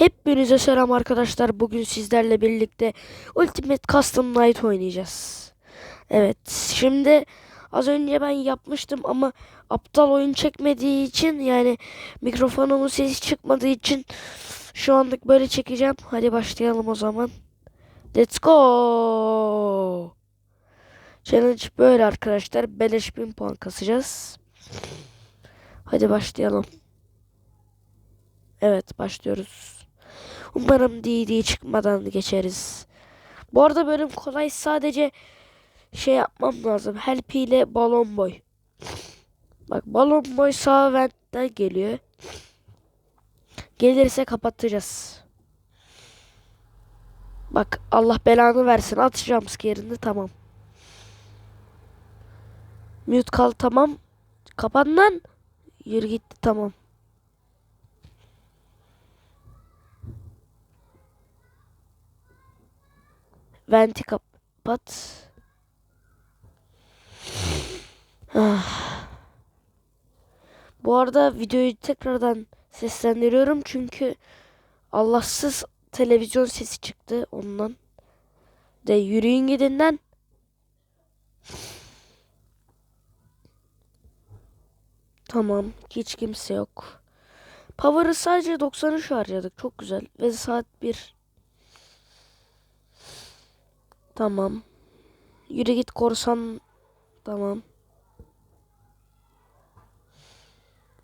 Hepinize selam arkadaşlar. Bugün sizlerle birlikte Ultimate Custom Night oynayacağız. Evet, şimdi az önce ben yapmıştım ama aptal oyun çekmediği için yani mikrofonumun sesi çıkmadığı için şu anlık böyle çekeceğim. Hadi başlayalım o zaman. Let's go. Challenge böyle arkadaşlar. Beleş 1000 puan kasacağız. Hadi başlayalım. Evet başlıyoruz. Umarım DD çıkmadan geçeriz. Bu arada bölüm kolay sadece şey yapmam lazım. Help ile balon boy. Bak balon boy sağ ventten geliyor. Gelirse kapatacağız. Bak Allah belanı versin. Atacağım scare'ını tamam. Mute kal tamam. Kapan lan. Yürü gitti tamam. Venti kapat. Ah. Bu arada videoyu tekrardan seslendiriyorum çünkü Allahsız televizyon sesi çıktı ondan. De yürüyün gidinden. Tamam. Hiç kimse yok. Power'ı sadece 93 harcadık. Çok güzel. Ve saat 1. Tamam. Yürü git korsan. Tamam.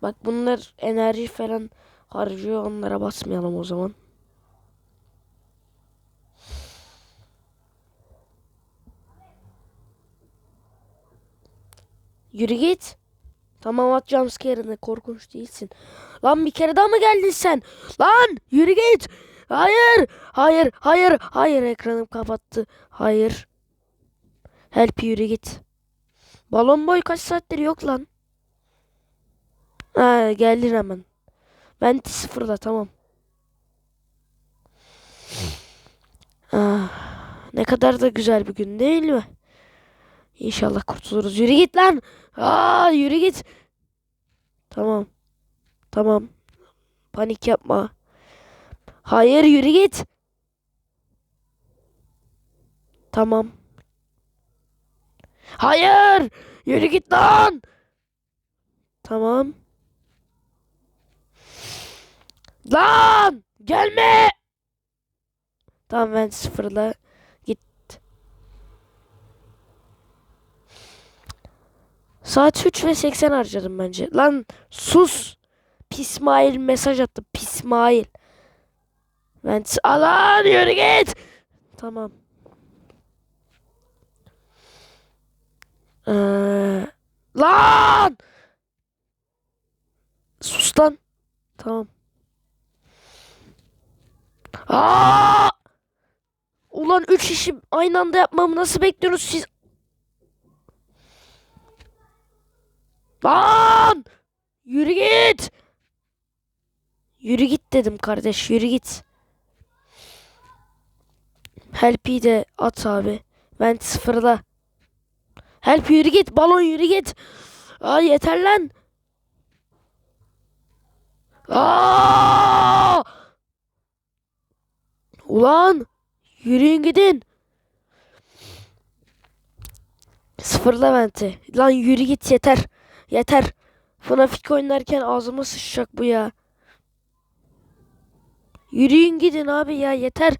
Bak bunlar enerji falan harcıyor. Onlara basmayalım o zaman. Yürü git. Tamam at jumpscare'ını. Korkunç değilsin. Lan bir kere daha mı geldin sen? Lan yürü git. Hayır. Hayır. Hayır. Hayır. Ekranım kapattı. Hayır. Help yürü git. Balon boy kaç saattir yok lan. Ha geldin hemen. Ben sıfırla tamam. Ah, ne kadar da güzel bir gün değil mi? İnşallah kurtuluruz. Yürü git lan. Aa, yürü git. Tamam. Tamam. Panik yapma. Hayır yürü git. Tamam. Hayır. Yürü git lan. Tamam. Lan. Gelme. Tamam ben sıfırla git. Saat 3 ve 80 harcadım bence. Lan sus. Pismail mesaj attı. Pismail. Ben alan yürü git. Tamam. Ee, lan! Sus lan. Tamam. Aa! Ulan üç işi aynı anda yapmamı nasıl bekliyorsunuz siz? Lan! Yürü git. Yürü git dedim kardeş yürü git. Help'i de at abi. Ben sıfırla. Help yürü git. Balon yürü git. Aa yeter lan. Aa! Ulan yürüyün gidin. Sıfırla venti. Lan yürü git yeter. Yeter. Fnafik oynarken ağzıma sıçacak bu ya. Yürüyün gidin abi ya yeter.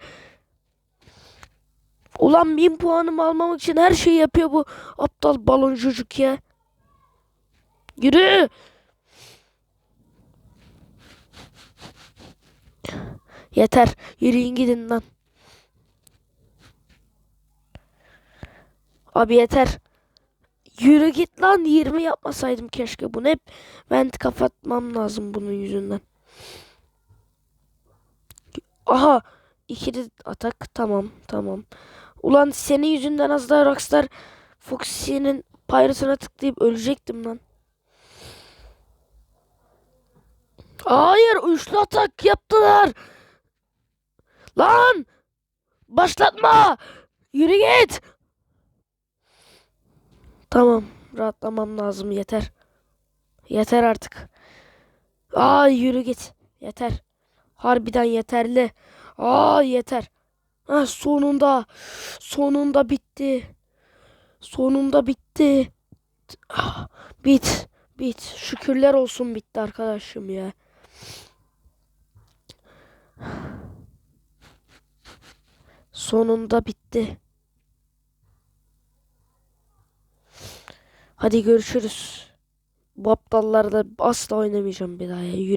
Ulan bin puanımı almamak için her şeyi yapıyor bu aptal balon çocuk ya. Yürü. Yeter. Yürüyün gidin lan. Abi yeter. Yürü git lan. 20 yapmasaydım keşke bunu hep ben kapatmam lazım bunun yüzünden. Aha. İkili atak. Tamam. Tamam. Ulan senin yüzünden az daha Rockstar Foxy'nin Pirate'ına tıklayıp ölecektim lan. Hayır. Üçlü atak yaptılar. Lan! Başlatma! Yürü git! Tamam. Rahatlamam lazım. Yeter. Yeter artık. Aa yürü git. Yeter. Harbiden yeterli. Aa yeter. Ha, sonunda. Sonunda bitti. Sonunda bitti. Ah, Bit. Bit. Şükürler olsun bitti arkadaşım ya. Sonunda bitti. Hadi görüşürüz. Bu aptallarla asla oynamayacağım bir daha ya. Yürü.